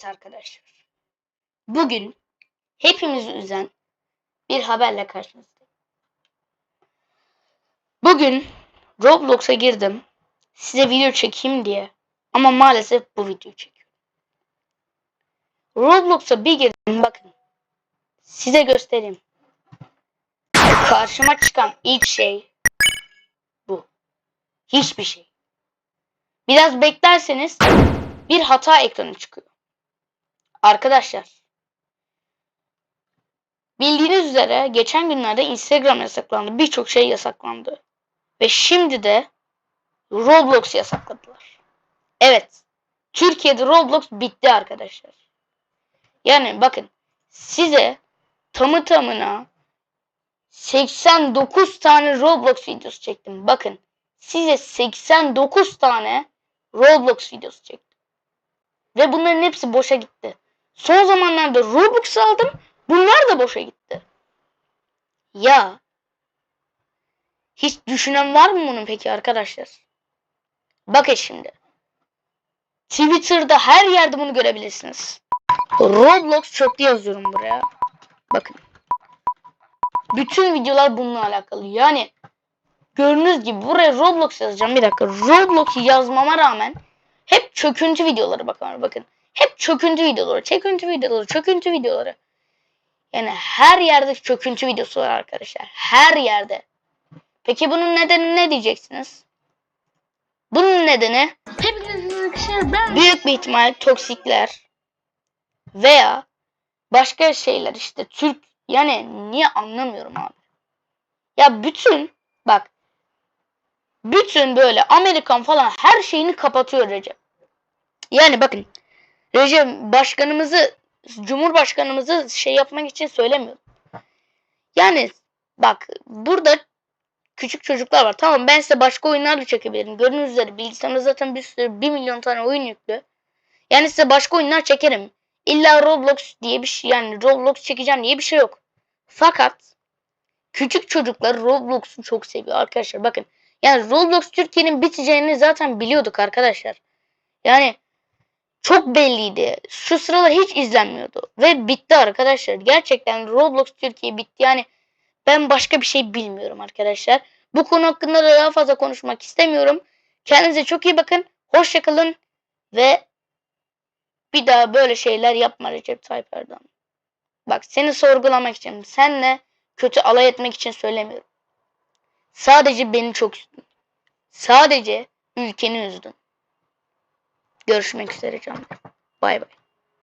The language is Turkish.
Evet arkadaşlar. Bugün hepimizi üzen bir haberle karşınızdayım. Bugün Roblox'a girdim. Size video çekeyim diye. Ama maalesef bu videoyu çekiyorum. Roblox'a bir girdim bakın. Size göstereyim. Karşıma çıkan ilk şey bu. Hiçbir şey. Biraz beklerseniz bir hata ekranı çıkıyor. Arkadaşlar. Bildiğiniz üzere geçen günlerde Instagram yasaklandı. Birçok şey yasaklandı. Ve şimdi de Roblox yasakladılar. Evet. Türkiye'de Roblox bitti arkadaşlar. Yani bakın size tamı tamına 89 tane Roblox videosu çektim. Bakın size 89 tane Roblox videosu çektim. Ve bunların hepsi boşa gitti. Son zamanlarda Robux aldım. Bunlar da boşa gitti. Ya hiç düşünen var mı bunun peki arkadaşlar? Bakın şimdi. Twitter'da her yerde bunu görebilirsiniz. Roblox çöktü yazıyorum buraya. Bakın. Bütün videolar bununla alakalı. Yani gördüğünüz gibi buraya Roblox yazacağım. Bir dakika. Roblox yazmama rağmen çöküntü videoları bakın. Bakın. Hep çöküntü videoları, çöküntü videoları, çöküntü videoları. Yani her yerde çöküntü videosu var arkadaşlar. Her yerde. Peki bunun nedeni ne diyeceksiniz? Bunun nedeni büyük bir ihtimal toksikler veya başka şeyler işte Türk yani niye anlamıyorum abi. Ya bütün bak bütün böyle Amerikan falan her şeyini kapatıyor Recep. Yani bakın Recep başkanımızı Cumhurbaşkanımızı şey yapmak için söylemiyorum. Yani bak burada küçük çocuklar var. Tamam ben size başka oyunlar da çekebilirim. Gördüğünüz üzere bilgisayarımda zaten bir sürü 1 milyon tane oyun yüklü. Yani size başka oyunlar çekerim. İlla Roblox diye bir şey yani Roblox çekeceğim diye bir şey yok. Fakat küçük çocuklar Roblox'u çok seviyor arkadaşlar. Bakın yani Roblox Türkiye'nin biteceğini zaten biliyorduk arkadaşlar. Yani çok belliydi. Şu sıralar hiç izlenmiyordu. Ve bitti arkadaşlar. Gerçekten Roblox Türkiye bitti. Yani ben başka bir şey bilmiyorum arkadaşlar. Bu konu hakkında da daha fazla konuşmak istemiyorum. Kendinize çok iyi bakın. Hoşçakalın. Ve bir daha böyle şeyler yapma Recep Tayyip Erdoğan. Bak seni sorgulamak için, senle kötü alay etmek için söylemiyorum. Sadece beni çok üzdün. Sadece ülkeni üzdün. Görüşmek üzere canım. Bay bay.